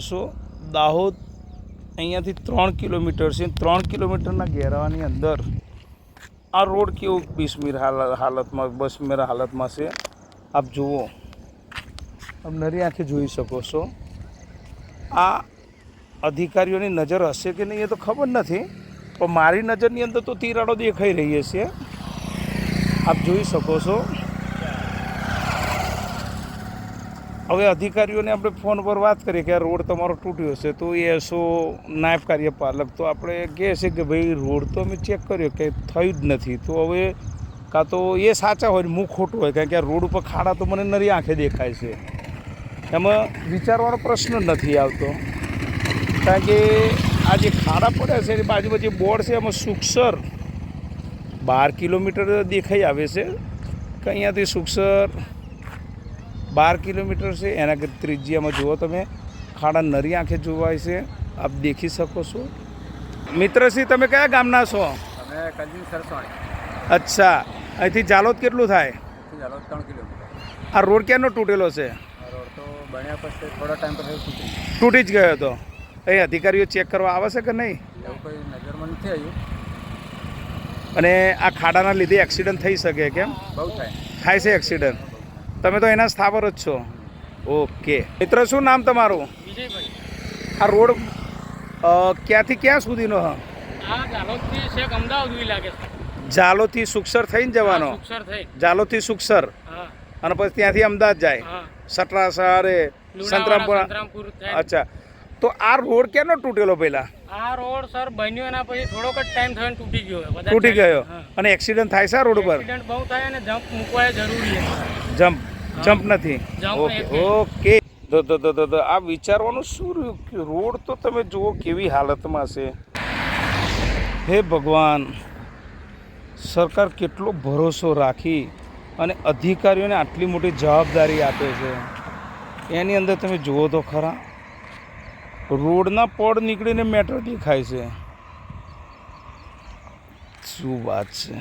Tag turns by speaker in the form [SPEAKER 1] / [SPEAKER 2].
[SPEAKER 1] છો દાહોદ અહીંયાથી ત્રણ કિલોમીટર છે. ત્રણ કિલોમીટરના ઘેરાવાની અંદર આ રોડ કેવું બિસ્મીર હાલ, હાલતમાં, બસમેર હાલતમાં છે? આપ જુઓ. આપ નરી આંખે જોઈ શકો છો. આ અધિકારીઓની નજર હશે કે નહીં એ તો ખબર નથી, પણ મારી નજરની અંદર તો તિરાડો દેખાઈ રહી છે આપ જોઈ શકો છો. હવે અધિકારીઓને આપણે ફોન પર વાત કરીએ કે આ રોડ તમારો તૂટ્યો છે, તો એ એસો નાયબ કાર્યપાલક, તો આપણે કહે છે કે ભાઈ, રોડ તો અમે ચેક કર્યો કે થયું જ નથી. તો હવે કાં તો એ સાચા હોય ને ખોટું હોય, કારણ કે આ રોડ ઉપર ખાડા તો મને નરી આંખે દેખાય છે. એમાં વિચારવાનો પ્રશ્ન નથી આવતો. કારણ કે આ જે ખાડા પડ્યા છે, એની બાજુમાં જે બોર્ડ છે, એમાં સુક્ષર બાર કિલોમીટર દેખાઈ આવે છે. કે અહીંયાથી સુક્ષર બાર કિલોમીટર છે. એના ત્રિજ્યામાં જુઓ તમે ખાડા નરી આંખે જોવાય છે. આપ દેખી શકો છો. મિત્રશ્રી તમે કયા ગામના છો? અચ્છા. અહીંથી જાલોદ કેટલું થાય? આ રોડ ક્યાંનો તૂટેલો છે?
[SPEAKER 2] રોડ તો બન્યા પછી થોડા ટાઈમ પછી તૂટી
[SPEAKER 1] જ ગયો હતો એ અધિકારીઓ ચેક કરવા આવે છે કે નહીં? અને આ ખાડાના લીધે એક્સિડન્ટ થઈ શકે કેમ?
[SPEAKER 2] બહુ થાય.
[SPEAKER 1] થાય છે એક્સિડન્ટ. તમે તો એના સ્થાપર જ છો. ઓકે. મિત્ર શું નામ તમારું? આ રોડ ક્યાંથી ક્યાં સુધીનો હ? જાલોથી સુક્ષર થઈને જવાનો? જાલોથી સુક્ષર અને પછી ત્યાંથી અમદાવાદ જાય?
[SPEAKER 3] હા.
[SPEAKER 1] સટરાસા અરે સંતરામપુર? અચ્છા. તો આ રોડ ક્યાંનો તૂટેલો પહેલા?
[SPEAKER 3] આ રોડ સર બન્યો એના પછી થોડોક જ ટાઈમ થયો તૂટી ગયો
[SPEAKER 1] તૂટી ગયો. અને એક્સિડન્ટ થાય છે રોડ ઉપર
[SPEAKER 3] એક્સિડન્ટ બહુ થાય અને જમ્પ મૂકવા જરૂરી છે.
[SPEAKER 1] જમ્પ. જમ્પ નથી. Okay okay. તો તો તો તો તો આ વિચારવાનું શું રહ્યું? કે રોડ તો તમે જુઓ કેવી હાલતમાં છે. હે ભગવાન સરકાર કેટલો ભરોસો રાખી અને અધિકારીઓને આટલી મોટી જવાબદારી આપે છે. એની અંદર તમે જુઓ તો ખરા રોડના પડ નીકળીને મેટર દેખાય છે. શું વાત છે.